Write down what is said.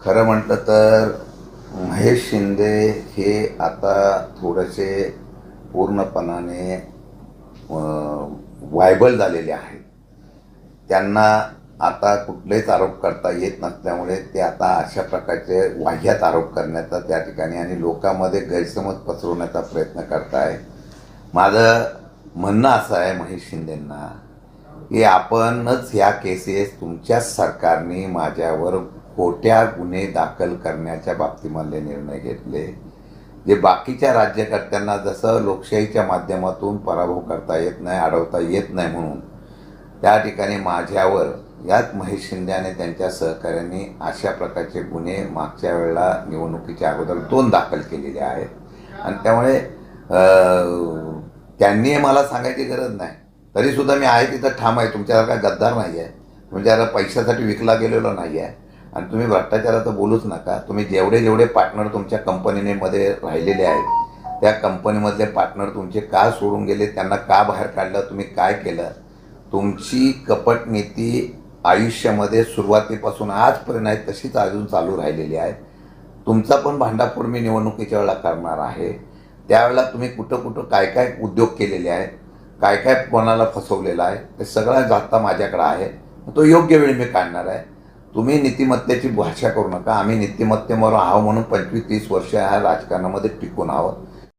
खरं म्हटलं तर महेश शिंदे हे आता थोडेसे पूर्णपणाने वायबल झालेले आहेत. त्यांना आता कुठलेच आरोप करता येत नसल्यामुळे ते आता अशा प्रकारचे वाह्यात आरोप करण्याचा त्या ठिकाणी आणि लोकांमध्ये गैरसमज पसरवण्याचा प्रयत्न करताय. माझं म्हणणं असं आहे महेश शिंदेंना की आपणच ह्या केसेस तुमच्याच सरकारने माझ्यावर खोट्या गुन्हे दाखल करण्याच्या बाबतीमधले निर्णय घेतले. जे बाकीच्या राज्यकर्त्यांना जसं लोकशाहीच्या माध्यमातून पराभव करता येत नाही अडवता येत नाही म्हणून त्या ठिकाणी माझ्यावर याच महेश शिंदे आणि त्यांच्या सहकाऱ्यांनी अशा प्रकारचे गुन्हे मागच्या वेळेला निवडणुकीच्या अगोदर दोन दाखल केलेले आहेत. आणि त्यामुळे त्यांनी मला सांगायची गरज नाही. तरीसुद्धा मी आहे तिथं ठाम आहे. तुमच्यासारखा गद्दार नाही आहे तुमच्याला म्हणजे पैशासाठी विकला गेलेलो नाही आहे आणि तुम्ही भ्रष्टाचाराचं बोलूच नका. तुम्ही जेवढे जेवढे पार्टनर तुमच्या कंपनीने मध्ये राहिलेले आहेत त्या कंपनीमधले पार्टनर तुमचे का सोडून गेले त्यांना का बाहेर काढलं तुम्ही काय केलं? तुमची कपट नीती आयुष्यामध्ये सुरुवातीपासून आजपर्यंत आहे तशीच अजून चालू राहिलेली आहे. तुमचा पण भांडाफोड मी निवडणुकीच्या वेळेला करणार आहे. त्यावेळेला तुम्ही कुठं कुठं काय काय उद्योग केलेले आहेत काय काय कोणाला फसवलेलं आहे ते सगळा जाता माझ्याकडं आहे. तो योग्य वेळी मी काढणार आहे. तुम्ही नीतिमत्तेची भाषा करू नका. आम्ही नीतिमत्तेवर आहो म्हणून पंचवीस तीस वर्ष ह्या राजकारणामध्ये टिकून आहोत.